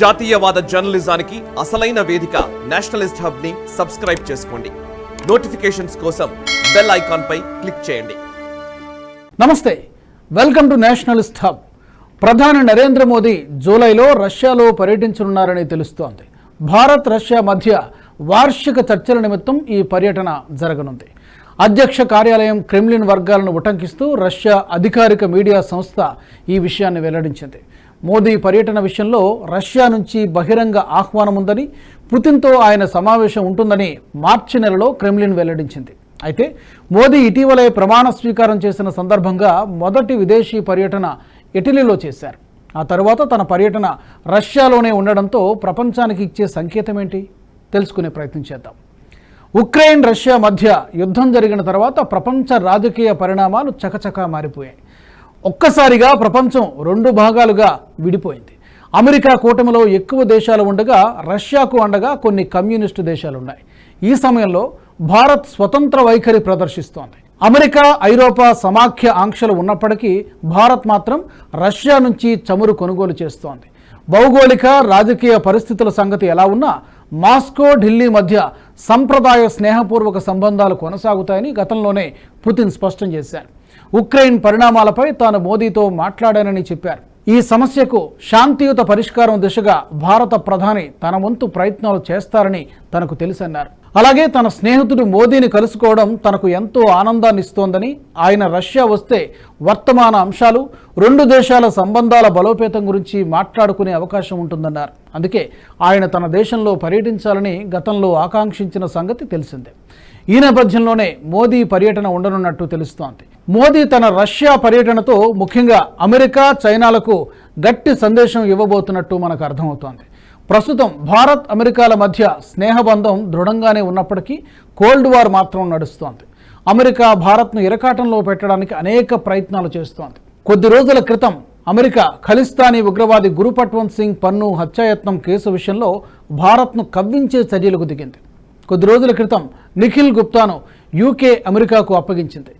జాతీయవాద జర్నలిజానికి అసలైన వేదిక నేషనలిస్ట్ హబ్ని సబ్స్క్రైబ్ చేసుకోండి. నోటిఫికేషన్స్ కోసం బెల్ ఐకాన్ పై క్లిక్ చేయండి. నమస్తే వెల్కమ్ టు నేషనలిస్ట్ హబ్. ప్రధాని నరేంద్ర మోదీ జూలైలో రష్యాలో పర్యటించనున్నారని తెలుస్తోంది. భారత్ రష్యా మధ్య వార్షిక చర్చల నిమిత్తం ఈ పర్యటన జరగనుంది. అధ్యక్ష కార్యాలయం క్రెమ్లిన్ వర్గాలను ఉటంకిస్తూ రష్యా అధికారిక మీడియా సంస్థ ఈ విషయాన్ని వెల్లడించింది. మోదీ పర్యటన విషయంలో రష్యా నుంచి బహిరంగ ఆహ్వానం ఉందని పుతిన్తో ఆయన సమావేశం ఉంటుందని మార్చి నెలలో క్రెమ్లిన్ వెల్లడించింది. అయితే మోదీ ఇటీవలే ప్రమాణ స్వీకారం చేసిన సందర్భంగా మొదటి విదేశీ పర్యటన ఇటలీలో చేశారు. ఆ తర్వాత తన పర్యటన రష్యాలోనే ఉండడంతో ప్రపంచానికి ఇచ్చే సంకేతం ఏంటి తెలుసుకునే ప్రయత్నం చేద్దాం. ఉక్రెయిన్ రష్యా మధ్య యుద్ధం జరిగిన తర్వాత ప్రపంచ రాజకీయ పరిణామాలు చకచకా మారిపోయాయి. ఒక్కసారిగా ప్రపంచం రెండు భాగాలుగా విడిపోయింది. అమెరికా కూటమిలో ఎక్కువ దేశాలు ఉండగా రష్యాకు అండగా కొన్ని కమ్యూనిస్టు దేశాలు ఉన్నాయి ఈ సమయంలో భారత్ స్వతంత్ర వైఖరి ప్రదర్శిస్తోంది. అమెరికా ఐరోపా సమాఖ్య ఆంక్షలు ఉన్నప్పటికీ భారత్ మాత్రం రష్యా నుంచి చమురు కొనుగోలు చేస్తోంది. భౌగోళిక రాజకీయ పరిస్థితుల సంగతి ఎలా ఉన్నా మాస్కో ఢిల్లీ మధ్య సంప్రదాయ స్నేహపూర్వక సంబంధాలు కొనసాగుతాయని గతంలోనే పుతిన్ స్పష్టం చేశారు. ఉక్రెయిన్ పరిణామాలపై తాను మోదీతో మాట్లాడానని చెప్పారు. ఈ సమస్యకు శాంతియుత పరిష్కారం దిశగా భారత ప్రధాని తన వంతు ప్రయత్నాలు చేస్తారని తనకు తెలుసన్నారు. అలాగే తన స్నేహితుడు మోదీని కలుసుకోవడం తనకు ఎంతో ఆనందాన్ని ఇస్తోందని ఆయన రష్యా వస్తే వర్తమాన అంశాలు రెండు దేశాల సంబంధాల బలోపేతం గురించి మాట్లాడుకునే అవకాశం ఉంటుందన్నారు. అందుకే ఆయన తన దేశంలో పర్యటించాలని గతంలో ఆకాంక్షించిన సంగతి తెలిసిందే. ఈ నేపథ్యంలోనే మోదీ పర్యటన ఉండనున్నట్టు తెలుస్తోంది. మోదీ తన రష్యా పర్యటనతో ముఖ్యంగా అమెరికా చైనాలకు గట్టి సందేశం ఇవ్వబోతున్నట్టు మనకు అర్థమవుతోంది. ప్రస్తుతం భారత్ అమెరికాల మధ్య స్నేహబంధం దృఢంగానే ఉన్నప్పటికీ కోల్డ్ వార్ మాత్రం నడుస్తోంది. అమెరికా భారత్ను ఇరకాటంలో పెట్టడానికి అనేక ప్రయత్నాలు చేస్తోంది. కొద్ది రోజుల క్రితం అమెరికా ఖలిస్తానీ ఉగ్రవాది గురుపట్వంత్ సింగ్ పన్ను హత్యాయత్నం కేసు విషయంలో భారత్ను కవ్వించే చర్యలకు దిగింది. కొద్ది రోజుల క్రితం నిఖిల్ గుప్తాను యూకే అమెరికాకు అప్పగించింది.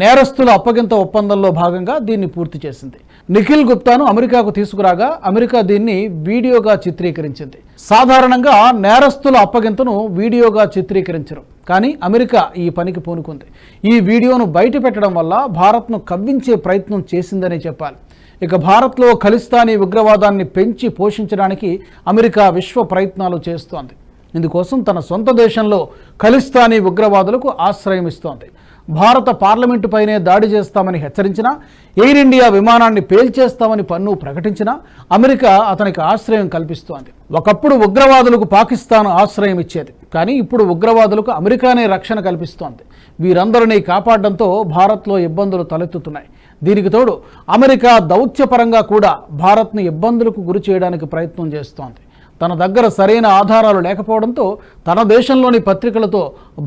నేరస్తుల అప్పగింత ఒప్పందంలో భాగంగా దీన్ని పూర్తి చేసింది. నిఖిల్ గుప్తాను అమెరికాకు తీసుకురాగా అమెరికా దీన్ని వీడియోగా చిత్రీకరించింది. సాధారణంగా నేరస్తుల అప్పగింతను వీడియోగా చిత్రీకరించరు. కానీ అమెరికా ఈ పనికి పూనుకుంది. ఈ వీడియోను బయట పెట్టడం వల్ల భారత్ను కవ్వించే ప్రయత్నం చేసిందనే చెప్పాలి. ఇక భారత్లో ఖలిస్తానీ ఉగ్రవాదాన్ని పెంచి పోషించడానికి అమెరికా విశ్వ ప్రయత్నాలు చేస్తోంది. ఇందుకోసం తన సొంత దేశంలో ఖలిస్తానీ ఉగ్రవాదులకు ఆశ్రయం ఇస్తోంది. భారత పార్లమెంటుపైనే దాడి చేస్తామని హెచ్చరించినా ఎయిర్ ఇండియా విమానాన్ని పేల్చేస్తామని పన్ను ప్రకటించినా అమెరికా అతనికి ఆశ్రయం కల్పిస్తోంది. ఒకప్పుడు ఉగ్రవాదులకు పాకిస్తాన్ ఆశ్రయం ఇచ్చేది కానీ ఇప్పుడు ఉగ్రవాదులకు అమెరికానే రక్షణ కల్పిస్తోంది. వీరందరినీ కాపాడడంతో భారత్లో ఇబ్బందులు తలెత్తుతున్నాయి. దీనికి తోడు అమెరికా దౌత్యపరంగా కూడా భారత్ను ఇబ్బందులకు గురి చేయడానికి ప్రయత్నం చేస్తోంది. తన దగ్గర సరైన ఆధారాలు లేకపోవడంతో తన దేశంలోని పత్రికలతో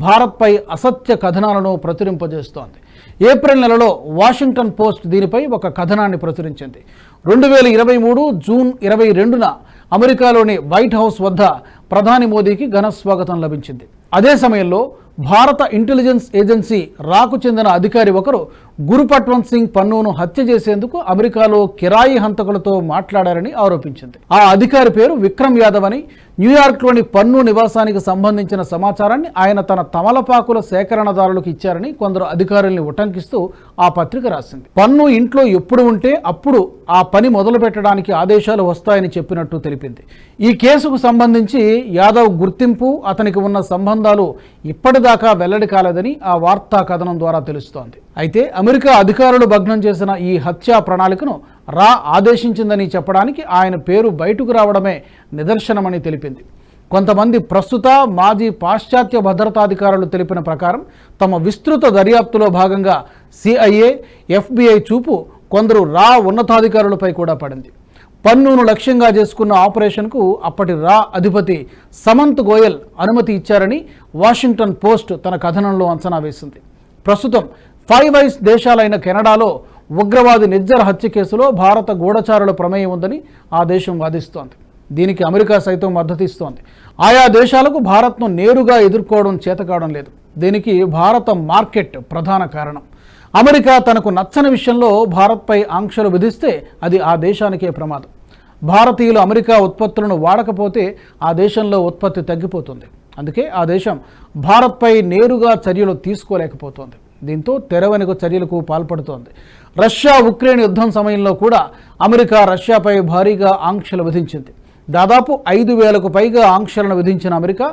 భారత్పై అసత్య కథనాలను ప్రచురింపజేస్తోంది. ఏప్రిల్ నెలలో వాషింగ్టన్ పోస్ట్ దీనిపై ఒక కథనాన్ని ప్రచురించింది. రెండు వేల ఇరవై మూడు జూన్ ఇరవై రెండున అమెరికాలోని వైట్ హౌస్ వద్ద ప్రధాని మోదీకి ఘన స్వాగతం లభించింది. అదే సమయంలో భారత ఇంటెలిజెన్స్ ఏజెన్సీ రాకు చెందిన అధికారి ఒకరు గురుపట్వంత్ సింగ్ పన్నును హత్య చేసేందుకు అమెరికాలో కిరాయి హంతకులతో మాట్లాడారని ఆరోపించింది. ఆ అధికారి పేరు విక్రమ్ యాదవ్ అని న్యూయార్క్లోని పన్ను నివాసానికి సంబంధించిన సమాచారాన్ని ఆయన తన తమలపాకుల సేకరణదారులకు ఇచ్చారని కొందరు అధికారుల్ని ఉటంకిస్తూ ఆ పత్రిక రాసింది. పన్ను ఇంట్లో ఎప్పుడు ఉంటే అప్పుడు ఆ పని మొదలు పెట్టడానికి ఆదేశాలు వస్తాయని చెప్పినట్టు తెలిపింది. ఈ కేసుకు సంబంధించి యాదవ్ గుర్తింపు అతనికి ఉన్న సంబంధాలు ఇప్పటిదాకా వెల్లడి కాలేదని ఆ వార్తా కథనం ద్వారా తెలుస్తోంది. అయితే అమెరికా అధికారులు భగ్నం చేసిన ఈ హత్యా ప్రణాళికను రా ఆదేశించిందని చెప్పడానికి ఆయన పేరు బయటకు రావడమే నిదర్శనమని తెలిపింది. కొంతమంది ప్రస్తుత మాజీ పాశ్చాత్య భద్రతాధికారులు తెలిపిన ప్రకారం తమ విస్తృత దర్యాప్తులో భాగంగా సిఐఏ ఎఫ్బిఐ చూపు కొందరు రా ఉన్నతాధికారులపై కూడా పడింది. పన్నును లక్ష్యంగా చేసుకున్న ఆపరేషన్కు అప్పటి రా అధిపతి సమంత్ గోయల్ అనుమతి ఇచ్చారని వాషింగ్టన్ పోస్ట్ తన కథనంలో అంచనా వేసింది. ప్రస్తుతం ఫైవ్ ఐస్ దేశాలైన కెనడాలో ఉగ్రవాది నిజ్జర్ హత్య కేసులో భారత గూఢచారుల ప్రమేయం ఉందని ఆ దేశం వాదిస్తోంది. దీనికి అమెరికా సైతం మద్దతు ఇస్తోంది. ఆయా దేశాలకు భారత్ను నేరుగా ఎదుర్కోవడం చేతకావడం లేదు. దీనికి భారత మార్కెట్ ప్రధాన కారణం. అమెరికా తనకు నచ్చని విషయంలో భారత్పై ఆంక్షలు విధిస్తే అది ఆ దేశానికే ప్రమాదం. భారతీయులు అమెరికా ఉత్పత్తులను వాడకపోతే ఆ దేశంలో ఉత్పత్తి తగ్గిపోతుంది. అందుకే ఆ దేశం భారత్పై నేరుగా చర్యలు తీసుకోలేకపోతోంది. దీంతో తెరవెనుక చర్యలకు పాల్పడుతోంది. రష్యా ఉక్రెయిన్ యుద్ధం సమయంలో కూడా అమెరికా రష్యాపై భారీగా ఆంక్షలు విధించింది. దాదాపు ఐదు వేలకు పైగా ఆంక్షలను విధించిన అమెరికా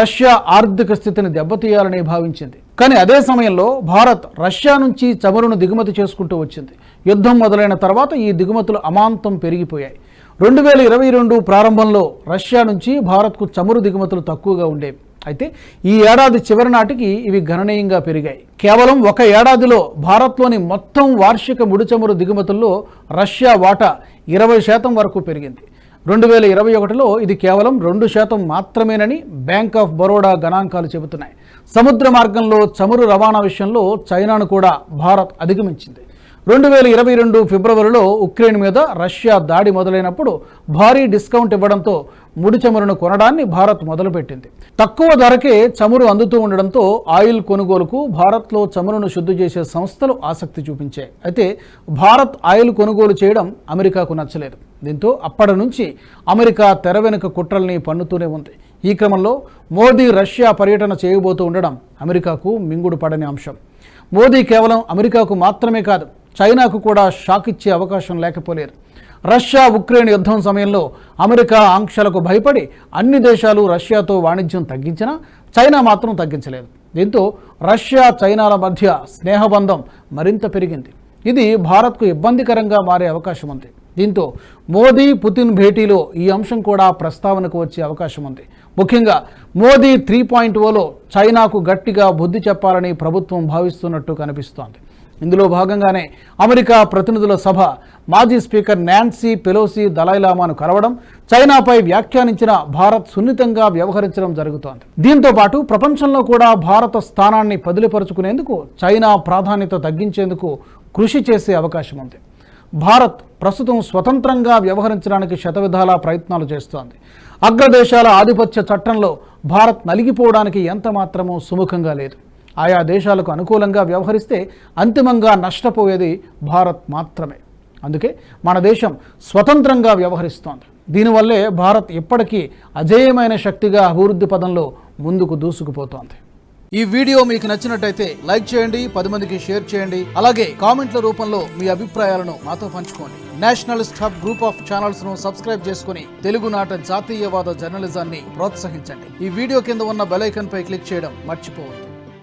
రష్యా ఆర్థిక స్థితిని దెబ్బతీయాలని భావించింది. కానీ అదే సమయంలో భారత్ రష్యా నుంచి చమురును దిగుమతి చేసుకుంటూ వచ్చింది. యుద్ధం మొదలైన తర్వాత ఈ దిగుమతులు అమాంతం పెరిగిపోయాయి. రెండు వేల ఇరవై రెండు ప్రారంభంలో రష్యా నుంచి భారత్కు చమురు దిగుమతులు తక్కువగా ఉండేవి. అయితే ఈ ఏడాది చివరి నాటికి ఇవి గణనీయంగా పెరిగాయి. కేవలం ఒక ఏడాదిలో భారత్లోని మొత్తం వార్షిక ముడి చమురు దిగుమతుల్లో రష్యా వాటా ఇరవై శాతం వరకు పెరిగింది. రెండు వేల ఇరవై ఒకటిలో ఇది కేవలం రెండు శాతం మాత్రమేనని బ్యాంక్ ఆఫ్ బరోడా గణాంకాలు చెబుతున్నాయి. సముద్ర మార్గంలో చమురు రవాణా విషయంలో చైనాను కూడా భారత్ అధిగమించింది. రెండు వేల ఇరవై రెండు ఫిబ్రవరిలో ఉక్రెయిన్ మీద రష్యా దాడి మొదలైనప్పుడు భారీ డిస్కౌంట్ ఇవ్వడంతో ముడి చమురును కొనడాన్ని భారత్ మొదలుపెట్టింది. తక్కువ ధరకే చమురు అందుతూ ఉండడంతో ఆయిల్ కొనుగోలుకు భారత్లో చమురును శుద్ధి చేసే సంస్థలు ఆసక్తి చూపించాయి. అయితే భారత్ ఆయిల్ కొనుగోలు చేయడం అమెరికాకు నచ్చలేదు. దీంతో అప్పటి నుంచి అమెరికా తెర వెనుక కుట్రల్ని పన్నుతూనే ఉంది. ఈ క్రమంలో మోదీ రష్యా పర్యటన చేయబోతూ ఉండడం అమెరికాకు మింగుడు పడని అంశం. మోదీ కేవలం అమెరికాకు మాత్రమే కాదు చైనాకు కూడా షాక్ ఇచ్చే అవకాశం లేకపోలేదు. రష్యా ఉక్రెయిన్ యుద్ధం సమయంలో అమెరికా ఆంక్షలకు భయపడి అన్ని దేశాలు రష్యాతో వాణిజ్యం తగ్గించినా చైనా మాత్రం తగ్గించలేదు. దీంతో రష్యా చైనాల మధ్య స్నేహబంధం మరింత పెరిగింది. ఇది భారత్కు ఇబ్బందికరంగా మారే అవకాశం ఉంది. దీంతో మోదీ పుతిన్ భేటీలో ఈ అంశం కూడా ప్రస్తావనకు వచ్చే అవకాశం ఉంది. ముఖ్యంగా మోదీ త్రీ పాయింట్ ఓలో చైనాకు గట్టిగా బుద్ధి చెప్పాలని ప్రభుత్వం భావిస్తున్నట్టు కనిపిస్తోంది. ఇందులో భాగంగానే అమెరికా ప్రతినిధుల సభ. మాజీ స్పీకర్ నాన్సీ పెలోసి దలైలామాను కలవడం చైనాపై వ్యాఖ్యానించిన భారత్ సున్నితంగా వ్యవహరించడం జరుగుతోంది. దీంతో పాటు ప్రపంచంలో కూడా భారత స్థానాన్ని పదిలిపరుచుకునేందుకు చైనా ప్రాధాన్యత తగ్గించేందుకు కృషి చేసే అవకాశం ఉంది భారత్ ప్రస్తుతం స్వతంత్రంగా వ్యవహరించడానికి శతవిధాల ప్రయత్నాలు చేస్తోంది. అగ్రదేశాల ఆధిపత్య చట్టంలో భారత్ నలిగిపోవడానికి ఎంత మాత్రమూ సుముఖంగా లేదు. ఆయా దేశాలకు అనుకూలంగా వ్యవహరిస్తే అంతిమంగా నష్టపోయేది భారత్ మాత్రమే. అందుకే మన దేశం స్వతంత్రంగా వ్యవహరిస్తోంది. దీనివల్లే భారత్ ఇప్పటికీ అజేయమైన శక్తిగా అభివృద్ధి పదంలో ముందుకు దూసుకుపోతోంది. ఈ వీడియో మీకు నచ్చినట్టయితే లైక్ చేయండి పది మందికి షేర్ చేయండి అలాగే కామెంట్ల రూపంలో మీ అభిప్రాయాలను మాతో పంచుకోండి. నేషనలిస్ట్ హబ్ గ్రూప్ ఆఫ్ ఛానల్స్ను సబ్స్క్రైబ్ చేసుకుని తెలుగునాట జాతీయవాద జర్నలిజాన్ని ప్రోత్సహించండి. ఈ వీడియో కింద ఉన్న బెల్ పై క్లిక్ చేయడం మర్చిపోవద్దు.